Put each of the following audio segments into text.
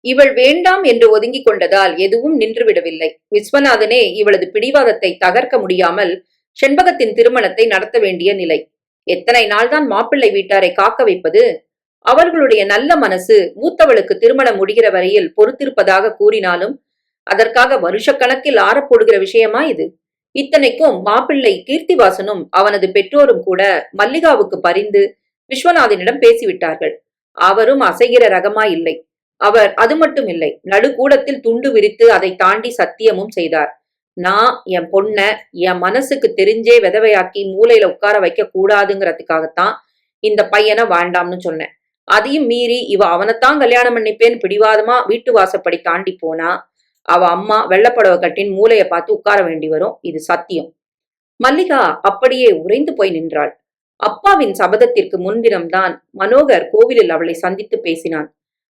இவள் வேண்டாம் என்று ஒதுங்கிக் கொண்டதால் எதுவும் நின்றுவிடவில்லை. விஸ்வநாதனே இவளது பிடிவாதத்தை தகர்க்க முடியாமல் செண்பகத்தின் திருமணத்தை நடத்த வேண்டிய நிலை. எத்தனை நாள்தான் மாப்பிள்ளை வீட்டாரை காக்க வைப்பது? அவர்களுடைய நல்ல மனசு மூத்தவளுக்கு திருமணம் முடிகிற வரையில் பொறுத்திருப்பதாக கூறினாலும் அதற்காக வருஷக்கணக்கில் ஆறப்போடுகிற விஷயமா இது? இத்தனைக்கும் மாப்பிள்ளை கீர்த்திவாசனும் அவனது பெற்றோரும் கூட மல்லிகாவுக்கு பரிந்து விஸ்வநாதனிடம் பேசிவிட்டார்கள். அவரும் அசைகிற ரகமா இல்லை. அவர் அது மட்டும் இல்லை நடுக்கூடத்தில் துண்டு விரித்து அதை தாண்டி சத்தியமும் செய்தார். நான் என் பொண்ண என் மனசுக்கு தெரிஞ்சே விதவையாக்கி மூலையில உட்கார வைக்க கூடாதுங்கிறதுக்காகத்தான் இந்த பையனை வேண்டாம்னு சொன்னேன். அதையும் மீறி இவ அவனைத்தான் கல்யாணம் பண்ணிப்பேன்னு பிடிவாதமா வீட்டு வாசப்படி தாண்டி போனா அவ அம்மா வெள்ளப்படவை கட்டின் மூளைய பார்த்து உட்கார வேண்டி வரும். இது சத்தியம். மல்லிகா அப்படியே உறைந்து போய் நின்றாள். அப்பாவின் சபதத்திற்கு முன்தினம்தான் மனோகர் கோவிலில் அவளை சந்தித்து பேசினான்.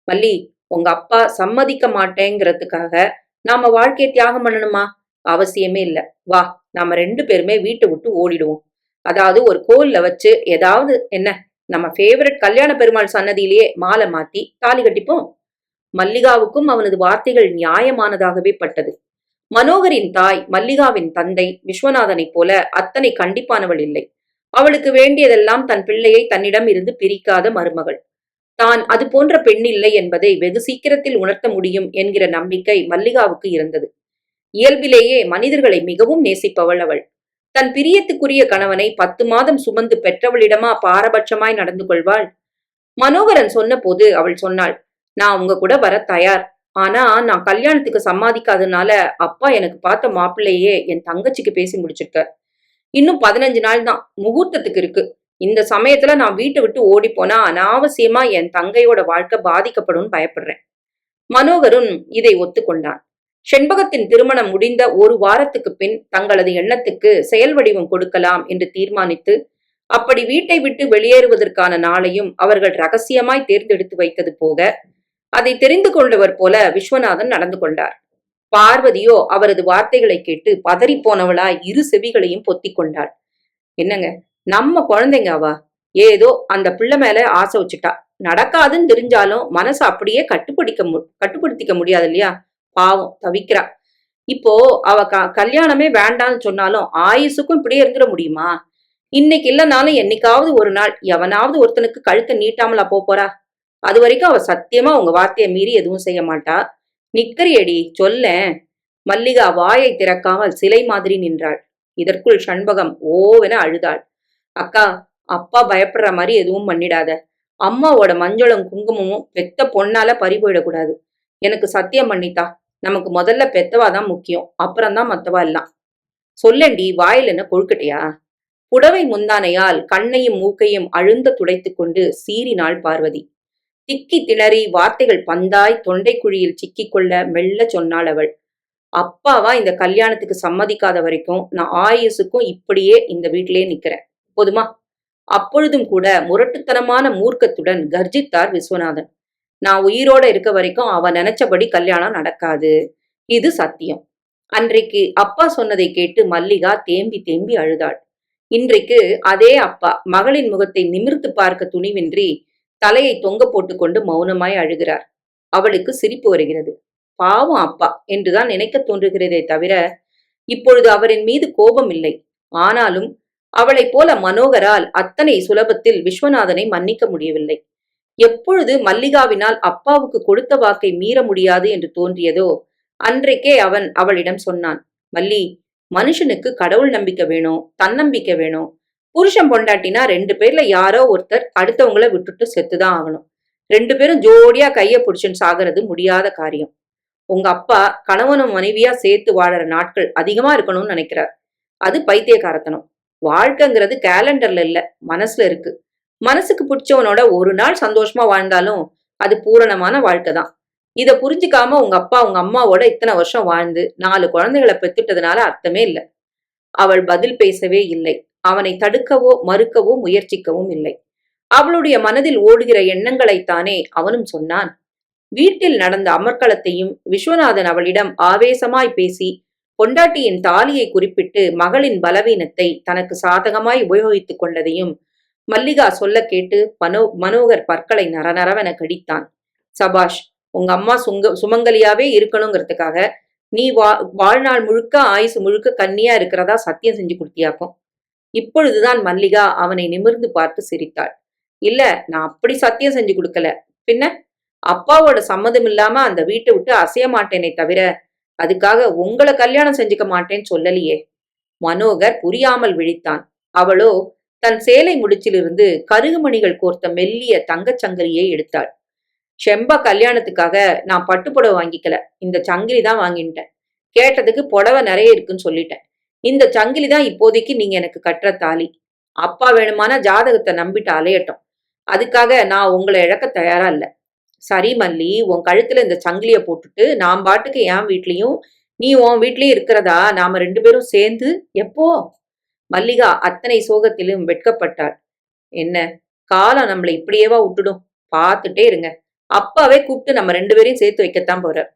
மல்லி உங்க அப்பா சம்மதிக்க மாட்டேங்கிறதுக்காக நாம வாழ்க்கையை தியாகம் பண்ணணுமா? அவசியமே இல்ல. வா நாம ரெண்டு பேருமே வீட்டை விட்டு ஓடிடுவோம். அதாவது ஒரு கோல்ல வச்சு ஏதாவது என்ன நம்ம ஃபேவரட் கல்யாண பெருமாள் சன்னதியிலேயே மாலை மாத்தி தாலி கட்டிப்போம். மல்லிகாவுக்கும் அவனது வார்த்தைகள் நியாயமானதாகவே பட்டது. மனோகரின் தாய் மல்லிகாவின் தந்தை விஸ்வநாதனைப் போல அத்தனை கண்டிப்பானவள் இல்லை. அவளுக்கு வேண்டியதெல்லாம் தன் பிள்ளையை தன்னிடம் இருந்து பிரிக்காத மருமகள். தான் அது போன்ற பெண்ணில்லை என்பதை வெகு சீக்கிரத்தில் உணர்த்த முடியும் என்கிற நம்பிக்கை மல்லிகாவுக்கு இருந்தது. இயல்பிலேயே மனிதர்களை மிகவும் நேசிப்பவள் அவள். தன் பிரியத்துக்குரிய கணவனை பத்து மாதம் சுமந்து பெற்றவளிடமா பாரபட்சமாய் நடந்து கொள்வாள்? மனோகரன் சொன்னபோது அவள் சொன்னாள் நான் உங்க கூட வர தயார். ஆனா நான் கல்யாணத்துக்கு சம்மாதிக்காதனால அப்பா எனக்கு பார்த்த மாப்பிள்ளையே என் தங்கச்சிக்கு பேசி முடிச்சிருக்க இன்னும் பதினஞ்சு நாள் தான் முகூர்த்தத்துக்கு இருக்கு. இந்த சமயத்துல நான் வீட்டை விட்டு ஓடி போனா அனாவசியமா என் தங்கையோட வாழ்க்கை பாதிக்கப்படும் பயப்படுறேன். மனோகரும் இதை ஒத்துக்கொண்டான். செண்பகத்தின் திருமணம் முடிந்த ஒரு வாரத்துக்கு பின் தங்களது எண்ணத்துக்கு செயல் வடிவம் கொடுக்கலாம் என்று தீர்மானித்து அப்படி வீட்டை விட்டு வெளியேறுவதற்கான நாளையும் அவர்கள் ரகசியமாய் தேர்ந்தெடுத்து வைத்தது போக அதை தெரிந்து கொண்டவர் போல விஸ்வநாதன் நடந்து கொண்டார். பார்வதியோ அவரது வார்த்தைகளை கேட்டு பதறி போனவளாய் இரு செவிகளையும் பொத்திக் கொண்டாள். என்னங்க? நம்ம குழந்தைங்க அவ ஏதோ அந்த பிள்ளை மேல ஆசை வச்சுட்டா. நடக்காதுன்னு தெரிஞ்சாலும் மனசை அப்படியே கட்டுப்பிடிக்க மு கட்டுப்படுத்திக்க முடியாது இல்லையா பாவம் தவிக்கிறா. இப்போ அவ க கல்யாணமே வேண்டான்னு சொன்னாலும் ஆயுசுக்கும் இப்படியே இருந்துட முடியுமா? இன்னைக்கு இல்லைனாலும் என்னைக்காவது ஒரு நாள் எவனாவது ஒருத்தனுக்கு கழுத்தை நீட்டாமலா போறா? அது வரைக்கும் அவ சத்தியமா உங்க வார்த்தையை மீறி எதுவும் செய்ய மாட்டா. நிக்கறியடி சொல்லேன் மல்லிகா வாயை திறக்காமல் சிலை மாதிரி நின்றாள். இதற்குள் சண்பகம் ஓவென அழுதாள். அக்கா அப்பா பயப்படுற மாதிரி எதுவும் பண்ணிடாத. அம்மாவோட மஞ்சளும் குங்குமமும் பெத்த பொண்ணால பறி போயிடக்கூடாது. எனக்கு சத்தியம் பண்ணித்தா. நமக்கு முதல்ல பெத்தவா தான் முக்கியம். அப்புறம்தான் மத்தவா எல்லாம். சொல்லண்டி வாயில் என்ன கொழுக்கட்டையா? புடவை முந்தானையால் கண்ணையும் மூக்கையும் அழுந்த துடைத்து கொண்டு சீறினாள் பார்வதி. திக்கி திணறி வார்த்தைகள் பந்தாய் தொண்டைக்குழியில் சிக்கிக்கொள்ள மெல்ல சொன்னாள் அவள். அப்பாவா இந்த கல்யாணத்துக்கு சம்மதிக்காத வரைக்கும் நான் ஆயுசுக்கும் இப்படியே இந்த வீட்டிலே நிக்கிறேன். போதுமா? அப்பொழுதும் கூட முரட்டுத்தனமான மூர்க்கத்துடன் கர்ஜித்தார் விஸ்வநாதன். நான் உயிரோட இருக்க வரைக்கும் அவன் நினைச்சபடி கல்யாணம் நடக்காது. இது சத்தியம். அன்றைக்கு அப்பா சொன்னதை கேட்டு மல்லிகா தேம்பி தேம்பி அழுதாள். இன்றைக்கு அதே அப்பா மகளின் முகத்தை நிமிர்த்து பார்க்க துணிவின்றி தலையை தொங்க போட்டுக்கொண்டு மௌனமாய் அழுகிறார். அவளுக்கு சிரிப்பு வருகிறது. பாவம் அப்பா என்றுதான் நினைக்க தோன்றுகிறதே தவிர இப்பொழுது அவரின் மீது கோபம் இல்லை. ஆனாலும் அவளைப் போல மனோகரால் அத்தனை சுலபத்தில் விஸ்வநாதனை மன்னிக்க முடியவில்லை. எப்பொழுது மல்லிகாவினால் அப்பாவுக்கு கொடுத்த வாக்கை மீற முடியாது என்று தோன்றியதோ அன்றைக்கே அவன் அவளிடம் சொன்னான் மல்லி மனுஷனுக்கு கடவுள் நம்பிக்கை வேணும் தன்னம்பிக்கை வேணும் புருஷன் பொண்டாட்டினா ரெண்டு பேர்ல யாரோ ஒருத்தர் அடுத்தவங்கள விட்டுட்டு செத்துதான் ஆகணும். ரெண்டு பேரும் ஜோடியா கைய புடிச்சுன்னு சாகிறது முடியாத காரியம். உங்க அப்பா கணவனும் மனைவியா சேர்த்து வாழற நாட்கள் அதிகமா இருக்கணும்னு நினைக்கிறார். அது பைத்தியகாரத்தனம் வாழ்க்கைங்கிறது கேலண்டர்ல இல்ல மனசுல இருக்கு. மனசுக்கு பிடிச்சவனோட ஒரு நாள் சந்தோஷமா வாழ்ந்தாலும் அது பூரணமான வாழ்க்கை தான். இதை புரிஞ்சுக்காம உங்க அப்பா உங்க அம்மாவோட இத்தனை வருஷம் வாழ்ந்து நாலு குழந்தைகளை பெத்துட்டதுனால அர்த்தமே இல்ல. அவள் பதில் பேசவே இல்லை. அவனை தடுக்கவோ மறுக்கவோ முயற்சிக்கவும் இல்லை. அவளுடைய மனதில் ஓடுகிற எண்ணங்களைத்தானே அவனும் சொன்னான். வீட்டில் நடந்த அமர்க்களத்தையும் விஸ்வநாதன் அவளிடம் ஆவேசமாய் பேசி பொண்டாட்டியின் தாலியை குறிப்பிட்டு மகளின் பலவீனத்தை தனக்கு சாதகமாய் உபயோகித்துக் கொண்டதையும் மல்லிகா சொல்ல கேட்டு மனோ மனோகர் பற்களை நரநரவென கடித்தான். சபாஷ் உங்க அம்மா சுங்க சுமங்கலியாவே இருக்கணுங்கிறதுக்காக நீ வா வாழ்நாள் முழுக்க ஆயுசு முழுக்க கன்னியா இருக்கிறதா சத்தியம் செஞ்சு கொடுத்தியாக்கும். இப்பொழுதுதான் மல்லிகா அவனை நிமிர்ந்து பார்த்து சிரித்தாள். இல்ல நான் அப்படி சத்தியம் செஞ்சு கொடுக்கல. பின்ன? அப்பாவோட சம்மதம் இல்லாம அந்த வீட்டை விட்டு அசைய மாட்டேனே தவிர அதுக்காக உங்களை கல்யாணம் செஞ்சுக்க மாட்டேன்னு சொல்லலையே. மனோகர் புரியாமல் விழித்தான். அவளோ தன் சேலை முடிச்சிலிருந்து கருகுமணிகள் கோர்த்த மெல்லிய தங்கச் சங்கிலியை எடுத்தாள். செம்பா கல்யாணத்துக்காக நான் பட்டுப்புடவை வாங்கிக்கல. இந்த சங்கிலி தான் வாங்கிட்டேன் கேட்டதுக்கு புடவை நிறைய இருக்குன்னு சொல்லிட்டேன். இந்த சங்கிலி தான் இப்போதைக்கு நீங்க எனக்கு கட்டுற தாலி. அப்பா வேணுமானா ஜாதகத்தை நம்பிட்டு அலையட்டும். அதுக்காக நான் உங்களை இழக்க தயாரா இல்ல. சரி மல்லி உன் கழுத்துல இந்த சங்கிலிய போட்டுட்டு நான் பாட்டுக்கு என் வீட்லயும் நீ உன் வீட்லயும் இருக்கிறதா? நாம ரெண்டு பேரும் சேர்ந்து எப்போ? மல்லிகா அத்தனை சோகத்திலும் வெட்கப்பட்டாள். என்ன? காலம் நம்மளை இப்படியேவா விட்டுடும்? பார்த்துட்டே இருங்க. அப்பாவே கூப்பிட்டு நம்ம ரெண்டு பேரையும் சேர்த்து வைக்கத்தான் போறார்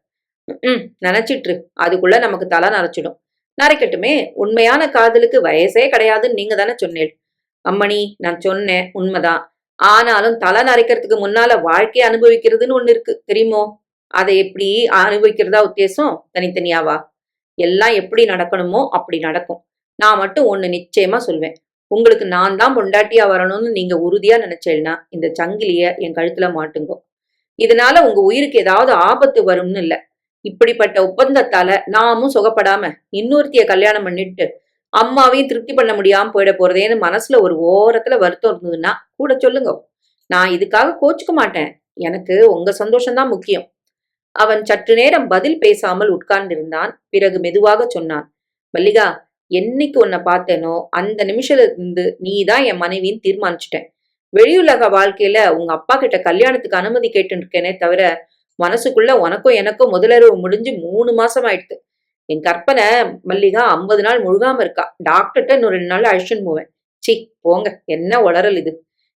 ம் நினைச்சிட்டு அதுக்குள்ள நமக்கு தலை நரைச்சிடும். நரைக்கட்டுமே உண்மையான காதலுக்கு வயசே கிடையாதுன்னு நீங்க தானே சொன்னேன் அம்மணி நான் சொன்னேன் உண்மைதான். ஆனாலும் தலை நரைக்கிறதுக்கு முன்னால வாழ்க்கையை அனுபவிக்கிறதுன்னு ஒண்ணு இருக்கு. தெரியுமோ? அதை எப்படி அனுபவிக்கிறதா உத்தேசம்? தனித்தனியாவா எல்லாம் எப்படி நடக்கணுமோ அப்படி நடக்கும். நான் மட்டும் ஒண்ணு நிச்சயமா சொல்வேன். உங்களுக்கு நான் தான் பொண்டாட்டியா வரணும்னு நீங்க உறுதியா நினைச்சேன்னா இந்த சங்கிலிய என் கழுத்துல மாட்டுங்கோ. இதனால உங்க உயிருக்கு ஏதாவது ஆபத்து வரும்னு இல்ல. இப்படிப்பட்ட ஒப்பந்தத்தால நாமும் சுகப்படாம இன்னொருத்திய கல்யாணம் பண்ணிட்டு அம்மாவையும் திருப்தி பண்ண முடியாம போயிட போறதேன்னு மனசுல ஒரு ஓரத்துல வருத்தம் இருந்ததுன்னா கூட சொல்லுங்க. நான் இதுக்காக கோச்சுக்க மாட்டேன். எனக்கு உங்க சந்தோஷம்தான் முக்கியம். அவன் சற்று நேரம் பதில் பேசாமல் உட்கார்ந்திருந்தான். பிறகு மெதுவாக சொன்னான். மல்லிகா என்னைக்கு உன்னை பார்த்தேனோ அந்த நிமிஷத்துல இருந்து நீ தான் என் மனைவின்னு தீர்மானிச்சிட்டேன். வெளியுலக வாழ்க்கையில உங்க அப்பா கிட்ட கல்யாணத்துக்கு அனுமதி கேட்டுருக்கேனே தவிர மனசுக்குள்ள உனக்கும் எனக்கும் முதலறவு முடிஞ்சு மூணு மாசம் ஆயிடுத்து என் கற்பனை மல்லிகா ஐம்பது நாள் முழுகாம இருக்கா? டாக்டர்கிட்ட இன்னும் ரெண்டு நாள் அழிச்சுன்னு போவேன். சி போங்க. என்ன உளறல் இது?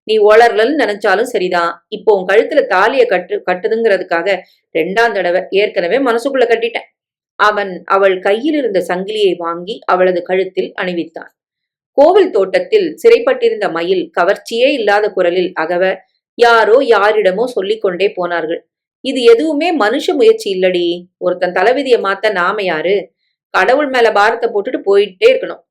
நீ உளறலன்னு நினைச்சாலும் சரிதான். இப்போ உன் கழுத்துல தாலியை கட்டு கட்டுதுங்கிறதுக்காக ரெண்டாம் தடவை ஏற்கனவே மனசுக்குள்ள கட்டிட்டேன். அவன் அவள் கையில் இருந்த சங்கிலியை வாங்கி அவளது கழுத்தில் அணிவித்தான். கோவில் தோட்டத்தில் சிறைப்பட்டிருந்த மயில் கவர்ச்சியே இல்லாத குரலில் அகவ யாரோ யாரிடமோ சொல்லிக்கொண்டே போனார்கள். இது எதுவுமே மனுஷ முயற்சி இல்லடி. ஒருத்தன் தலைவிதியை மாத்த நாம யாரு? கடவுள் மேல பாரத்தை போட்டுட்டு போயிட்டே இருக்கணும்.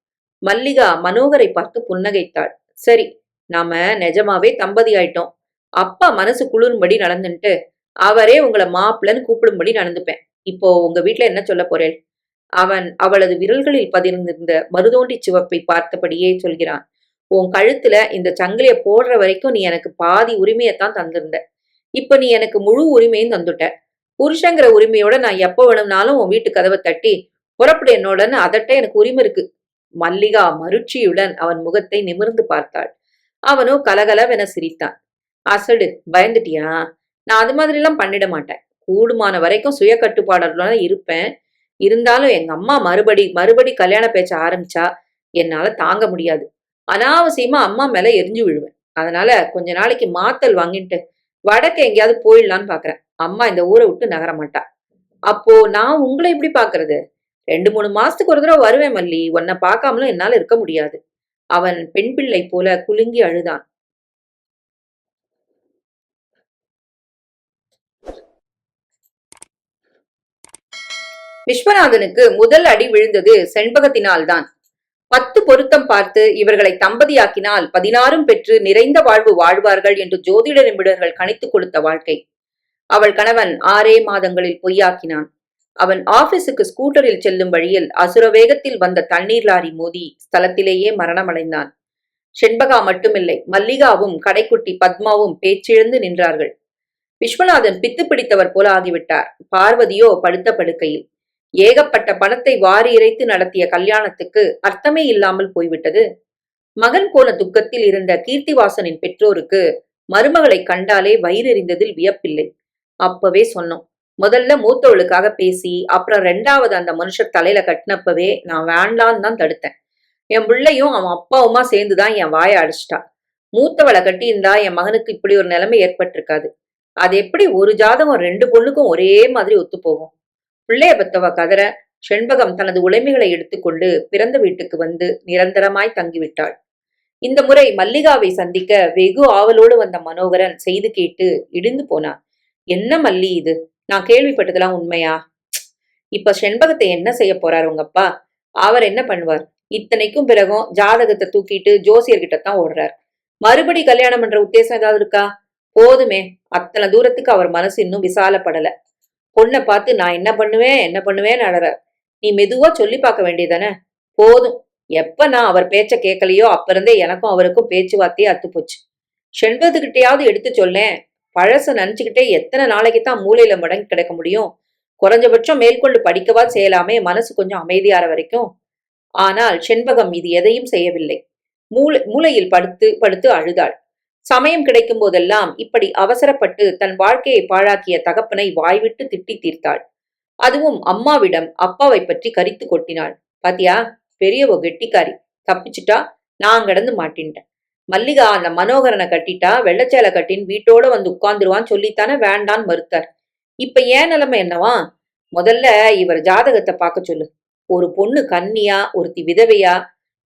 மல்லிகா மனோகரை பார்த்து புன்னகைத்தாள். சரி நாம நிஜமாவே தம்பதி ஆயிட்டோம் அப்பா மனசு குளிரும்படி நடந்துட்டு அவரே உங்களை மாப்பிள்ளன்னு கூப்பிடும்படி நடந்துப்பேன். இப்போ உங்க வீட்டுல என்ன சொல்ல போறேன் அவன் அவளது விரல்களில் பதிர்ந்திருந்த மருதோண்டி சிவப்பை பார்த்தபடியே சொல்கிறான். உன் கழுத்துல இந்த சங்கிலிய போடுற வரைக்கும் நீ எனக்கு பாதி உரிமையத்தான் தந்திருந்த. இப்ப நீ எனக்கு முழு உரிமையும் தந்துட்ட. புருஷங்கிற உரிமையோட நான் எப்ப வேணும்னாலும் உன் வீட்டு கதவை தட்டி புறப்படு என்னோடன்னு அதட்ட எனக்கு உரிமை இருக்கு. மல்லிகா மருட்சியுடன் அவன் முகத்தை நிமிர்ந்து பார்த்தாள். அவனோ கலகலவென சிரித்தான். அசடு பயந்துட்டியா? நான் அது மாதிரி எல்லாம் பண்ணிட மாட்டேன். கூடுமான வரைக்கும் சுய கட்டுப்பாடுடன் இருப்பேன். இருந்தாலும் எங்க அம்மா மறுபடி மறுபடி கல்யாண பேச்ச ஆரம்பிச்சா என்னால தாங்க முடியாது. அனாவசியமா அம்மா மேல எரிஞ்சு விழுவேன். அதனால கொஞ்ச நாளைக்கு மாத்தல் வாங்கிட்டு வடக்கு எங்கேயாவது போயிடலான்னு பாக்குறேன். அம்மா இந்த ஊரை விட்டு நகர மாட்டா. அப்போ நான் உங்களை எப்படி பாக்குறது? ரெண்டு மூணு மாசத்துக்கு ஒரு தடவை வருவேன் மல்லி. உன்னை பார்க்காமலும் என்னால இருக்க முடியாது. அவன் பெண் பிள்ளை போல குலுங்கி அழுதான். விஸ்வநாதனுக்கு முதல் அடி விழுந்தது செண்பகத்தினால்தான். பத்து பொருத்தம் பார்த்து இவர்களை தம்பதியாக்கினால் பதினாறும் பெற்று நிறைந்த வாழ்வு வாழ்வார்கள் என்று ஜோதிட நிபுணர்கள் கணித்துக் கொடுத்த வாழ்க்கை. அவள் கணவன் ஆறே மாதங்களில் பொய்யாக்கினான். அவன் ஆபீஸுக்கு ஸ்கூட்டரில் செல்லும் வழியில் அசுர வேகத்தில் வந்த தண்ணீர் லாரி மோதி ஸ்தலத்திலேயே மரணமடைந்தான். செண்பகா மட்டுமில்லை மல்லிகாவும் கடைக்குட்டி பத்மாவும் பேச்சிழந்து நின்றார்கள். விஸ்வநாதன் பித்து பிடித்தவர் போல ஆகிவிட்டார். பார்வதியோ படுத்த படுக்கையில் ஏகப்பட்ட பணத்தை வாரி இறைத்து நடத்திய கல்யாணத்துக்கு அர்த்தமே இல்லாமல் போய்விட்டது. மகன் போன துக்கத்தில் இருந்த கீர்த்திவாசனின் பெற்றோருக்கு மருமகளை கண்டாலே வயிறெறிந்ததில் வியப்பில்லை. அப்பவே சொன்னோம் முதல்ல மூத்தவளுக்காக பேசி அப்புறம் ரெண்டாவது அந்த மனுஷர் தலையில கட்டினப்பவே நான் வேண்டான்னு தான் தடுத்தேன். என் பிள்ளையும் அவன் அப்பாவுமா சேர்ந்துதான் என் வாயை அடிச்சிட்டா. மூத்தவளை கட்டியிருந்தா என் மகனுக்கு இப்படி ஒரு நிலைமை ஏற்பட்டிருக்காது. அது எப்படி ஒரு ஜாதகம் ரெண்டு பொண்ணுக்கும் ஒரே மாதிரி ஒத்து போகும் பிள்ளையபத்தவ கதற செண்பகம் தனது உடைமைகளை எடுத்துக்கொண்டு பிறந்த வீட்டுக்கு வந்து நிரந்தரமாய் தங்கிவிட்டாள். இந்த முறை மல்லிகாவை சந்திக்க வெகு ஆவலோடு வந்த மனோகரன் செய்து கேட்டு இடிந்து போனான். என்ன மல்லி இது? நான் கேள்விப்பட்டதெல்லாம் உண்மையா? இப்ப செண்பகத்தை என்ன செய்ய போறாரு உங்கப்பா? அவர் என்ன பண்ணுவார்? இத்தனைக்கும் பிறகும் ஜாதகத்தை தூக்கிட்டு ஜோசியர்கிட்ட தான் ஓடுறார். மறுபடி கல்யாணம் பண்ற உத்தேசம் ஏதாவது இருக்கா? போதுமே அத்தனை தூரத்துக்கு அவர் மனசு இன்னும் விசாலப்படல. பொண்ணை பார்த்து நான் என்ன பண்ணுவேன் என்ன பண்ணுவேன் அழற. நீ மெதுவா சொல்லி பார்க்க வேண்டியதானே போதும். எப்ப நான் அவர் பேச்ச கேட்கலையோ அப்ப இருந்தே எனக்கும் அவருக்கும் பேச்சுவார்த்தையே அத்துப்போச்சு செண்பதுகிட்டையாவது எடுத்து சொல்லேன் பழச நினைச்சுக்கிட்டே எத்தனை நாளைக்கு தான் மூளையில முடங்கி கிடக்க முடியும்? குறைஞ்சபட்சம் மேற்கொண்டு படிக்கவா செய்யலாமே மனசு கொஞ்சம் அமைதியாற வரைக்கும். ஆனால் செண்பகம் இது எதையும் செய்யவில்லை. மூளை மூளையில் படுத்து படுத்து அழுதாள். சமயம் கிடைக்கும் போதெல்லாம் இப்படி அவசரப்பட்டு தன் வாழ்க்கையை பாழாக்கிய தகப்பனை வாய்விட்டு திட்டி தீர்த்தாள். அதுவும் அம்மாவிடம் அப்பாவை பற்றி கரித்து கொட்டினாள். பாத்தியா பெரியவ கெட்டிக்காரி தப்பிச்சுட்டா? நான் கடந்து மாட்டின்ட்டேன். மல்லிகா அந்த மனோகரனை கட்டிட்டா வெள்ளச்சேலை கட்டின்னு வீட்டோட வந்து உட்கார்ந்துருவான்னு சொல்லித்தானே வேண்டான்னு மறுத்தார். இப்ப ஏன் நிலைமை என்னவா? முதல்ல இவர் ஜாதகத்தை பார்க்க சொல்லு. ஒரு பொண்ணு கன்னியா ஒருத்தி விதவையா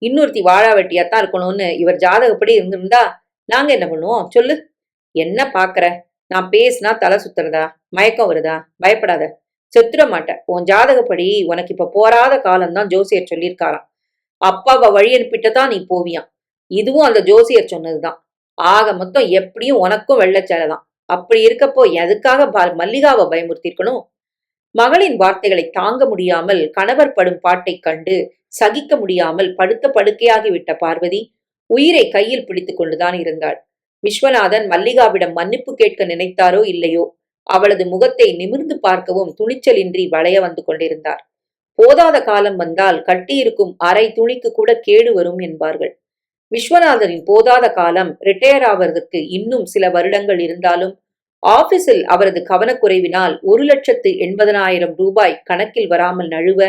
இன்னொருத்தி வாழாவட்டியா தான் இருக்கணும்னு இவர் ஜாதகப்படி இருந்திருந்தா நாங்க என்ன பண்ணுவோம்? சொல்லு. என்ன பாக்குற? நான் பேசினா தலை சுத்துறதா? மயக்கம் வருதா? பயப்படாத. செத்துட மாட்டேன். உன் ஜாதகப்படி உனக்கு இப்ப போராத காலம்தான் ஜோசியர் சொல்லியிருக்காராம். அப்பாவை வழி அனுப்பிட்டு நீ போவியான் இதுவும் அந்த ஜோசியர் சொன்னதுதான். ஆக மொத்தம் எப்படியும் உனக்கும் வெள்ளச்சேலை தான். அப்படி இருக்கப்போ எதுக்காக மல்லிகாவை பயமுறுத்திருக்கணும் மகளின் வார்த்தைகளை தாங்க முடியாமல் கணவர் படும் பாட்டை கண்டு சகிக்க முடியாமல் படுத்த படுக்கையாகிவிட்ட பார்வதி உயிரை கையில் பிடித்து கொண்டுதான் இருந்தாள். விஸ்வநாதன் மல்லிகாவிடம் மன்னிப்பு கேட்க நினைத்தாரோ இல்லையோ? அவளது முகத்தை நிமிர்ந்து பார்க்கவும் துணிச்சலின்றி வளைய வந்து கொண்டிருந்தார். போதாத காலம் வந்தால் கட்டியிருக்கும் அரை துணிக்கு கூட கேடு வரும் என்பார்கள். விஸ்வநாதனின் போதாத காலம் ரிட்டையர் ஆவதற்கு இன்னும் சில வருடங்கள் இருந்தாலும் ஆபீஸில் அவரது கவனக்குறைவினால் ஒரு லட்சத்து எண்பதனாயிரம் ரூபாய் கணக்கில் வராமல் நழுவ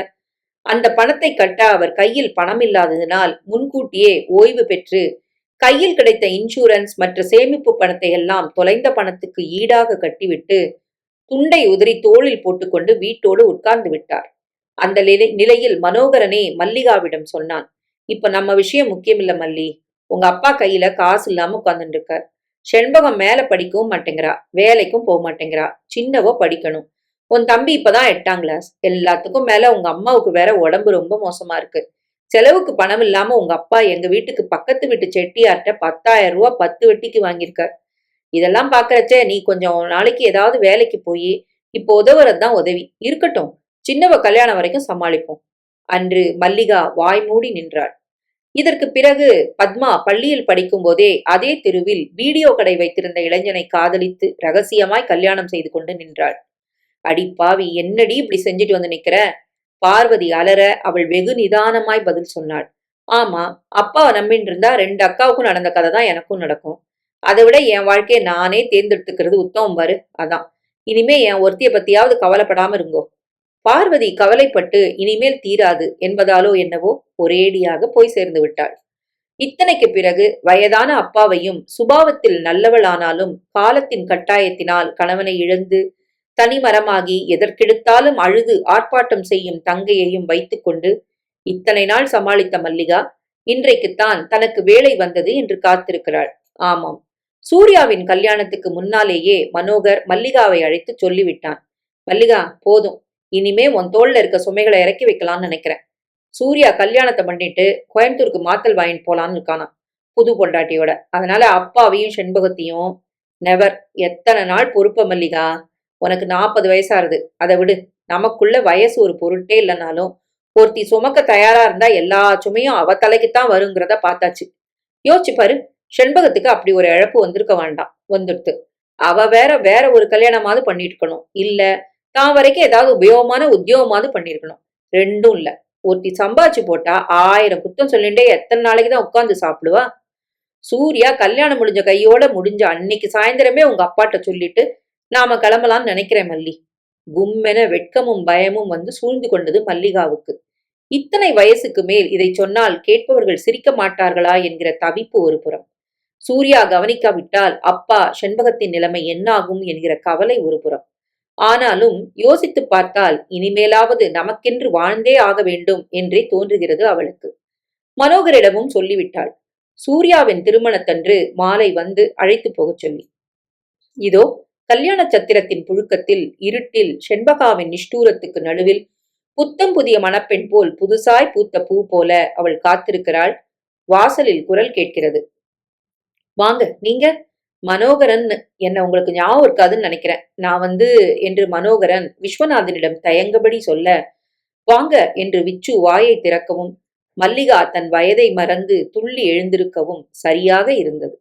அந்த பணத்தை கட்ட அவர் கையில் பணம் இல்லாததினால் முன்கூட்டியே ஓய்வு பெற்று கையில் கிடைத்த இன்சூரன்ஸ் மற்ற சேமிப்பு பணத்தை எல்லாம் தொலைந்த பணத்துக்கு ஈடாக கட்டிவிட்டு துண்டை உதறி தோளில் போட்டுக்கொண்டு வீட்டோடு உட்கார்ந்து விட்டார். அந்த நிலை- நிலையில் மனோகரனே மல்லிகாவிடம் சொன்னான் இப்ப நம்ம விஷயம் முக்கியமில்ல மல்லி. உங்க அப்பா கையில காசு இல்லாம உட்கார்ந்துட்டு இருக்கார். செண்பகம் மேல படிக்கவும் மாட்டேங்கிறா. வேலைக்கும் போக மாட்டேங்கிறா. சின்னவோ படிக்கணும். உன் தம்பி இப்பதான் எட்டாம் கிளாஸ் எல்லாத்துக்கும் மேல உங்க அம்மாவுக்கு வேற உடம்பு ரொம்ப மோசமா இருக்கு. செலவுக்கு பணம் இல்லாம உங்க அப்பா எங்க வீட்டுக்கு பக்கத்து வீட்டு செட்டியார்ட்ட பத்தாயிரம் ரூபா பத்து வெட்டிக்கு வாங்கியிருக்கார். இதெல்லாம் பாக்குறச்சே நீ கொஞ்சம் நாளைக்கு ஏதாவது வேலைக்கு போய் இப்போ உதவுறது தான் உதவி. இருக்கட்டும் சின்னவ கல்யாணம் வரைக்கும் சமாளிப்போம். அன்று மல்லிகா வாய் மூடி நின்றாள். இதற்கு பிறகு பத்மா பள்ளியில் படிக்கும் போதே அதே தெருவில் வீடியோ கடை வைத்திருந்த இளைஞனை காதலித்து ரகசியமாய் கல்யாணம் செய்து கொண்டு நின்றாள். அடி பாவி என்னடி இப்படி செஞ்சுட்டு வந்து நிக்கிற? பார்வதி அலற அவள் வெகு நிதானமாய் பதில் சொன்னாள். ஆமா அப்பாவை நம்பின்னு இருந்தா ரெண்டு அக்காவுக்கும் நடந்த கதை தான் எனக்கும் நடக்கும். அதை விட என் வாழ்க்கையை நானே தேர்ந்தெடுத்துக்கிறது உத்தமம் பாரு அதான். இனிமே என் ஒருத்திய பத்தியாவது கவலைப்படாம இருங்கோ. பார்வதி கவலைப்பட்டு இனிமேல் தீராது என்பதாலோ என்னவோ ஒரேடியாக போய் சேர்ந்து விட்டாள். இத்தனைக்கு பிறகு வயதான அப்பாவையும் சுபாவத்தில் நல்லவளானாலும் காலத்தின் கட்டாயத்தினால் கணவனை இழந்து தனிமரமாகி எதற்கெடுத்தாலும் அழுது ஆர்ப்பாட்டம் செய்யும் தங்கையையும் வைத்துக்கொண்டு இத்தனை நாள் சமாளித்த மல்லிகா இன்றைக்குத்தான் தனக்கு வேலை வந்தது என்று காத்திருக்கிறாள். ஆமாம். சூர்யாவின் கல்யாணத்துக்கு முன்னாலேயே மனோகர் மல்லிகாவை அழைத்து சொல்லிவிட்டான். மல்லிகா போதும். இனிமே உன் தோல்ல இருக்க சுமைகளை இறக்கி வைக்கலாம்னு நினைக்கிறேன். சூர்யா கல்யாணத்தை பண்ணிட்டு கோயம்புத்தூருக்கு மாத்தல் வாங்கிட்டு போலான்னு இருக்கானா புது பொண்டாட்டியோட. அதனால அப்பாவையும் செண்பகத்தையும் நெவர் எத்தனை நாள் பொறுப்ப மல்லிகா? உனக்கு நாற்பது வயசாகுது. அதை விடு. நமக்குள்ள வயசு ஒரு பொருட்டே இல்லைனாலும் ஒருத்தி சுமக்க தயாரா இருந்தா எல்லா சுமையும் அவ தலைக்குத்தான் வருங்கிறத பார்த்தாச்சு. யோசிச்சு பாரு. செண்பகத்துக்கு அப்படி ஒரு இழப்பு வந்திருக்க வேண்டாம். வந்துடுத்து. அவ வேற வேற ஒரு கல்யாணமாவது பண்ணிட்டு இருக்கணும் இல்ல தான் வரைக்கும் ஏதாவது உபயோகமான உத்தியோகமாவது பண்ணிருக்கணும். ரெண்டும் இல்ல. ஒருத்தி சம்பாதிச்சு போட்டா ஆயிரம் குத்தம் சொல்லிண்டே எத்தனை நாளைக்கு தான் உட்காந்து சாப்பிடுவா? சூர்யா கல்யாணம் முடிஞ்ச கையோட முடிஞ்ச அன்னைக்கு சாயந்தரமே உங்க அப்பாட்ட சொல்லிட்டு நாம கிளம்பலாம்னு நினைக்கிறேன் மல்லி. கும்மென வெட்கமும் பயமும் வந்து சூழ்ந்து கொண்டது மல்லிகாவுக்கு. இத்தனை வயசுக்கு மேல் இதை சொன்னால் கேட்பவர்கள் சிரிக்க மாட்டார்களா என்கிற தவிப்பு ஒரு புறம். சூர்யா கவனிக்காவிட்டால் அப்பா செண்பகத்தின் நிலைமை என்னாகும் என்கிற கவலை ஒரு புறம். ஆனாலும் யோசித்து பார்த்தால் இனிமேலாவது நமக்கென்று வாழ்ந்தே ஆக வேண்டும் என்றே தோன்றுகிறது அவளுக்கு. மனோகரிடமும் சொல்லிவிட்டாள். சூர்யாவின் திருமணத்தன்று மாலை வந்து அழைத்து போகச் சொல்லி. இதோ கல்யாண சத்திரத்தின் புழுக்கத்தில் இருட்டில் செண்பகாவின் நிஷ்டூரத்துக்கு நடுவில் புத்தம் புதிய மணப்பெண் போல் புதுசாய் பூத்த பூ போல அவள் காத்திருக்கிறாள். வாசலில் குரல் கேட்கிறது. வாங்க நீங்க? மனோகரன் என்ன உங்களுக்கு ஞாபகம் இருக்காதுன்னு நினைக்கிறேன். நான் வந்து என்று மனோகரன் விஸ்வநாதனிடம் தயங்கபடி சொல்ல வாங்க என்று விச்சு வாயை திறக்கவும் மல்லிகா தன் வயதை மறந்து துள்ளி எழுந்திருக்கவும் சரியாக இருந்தது.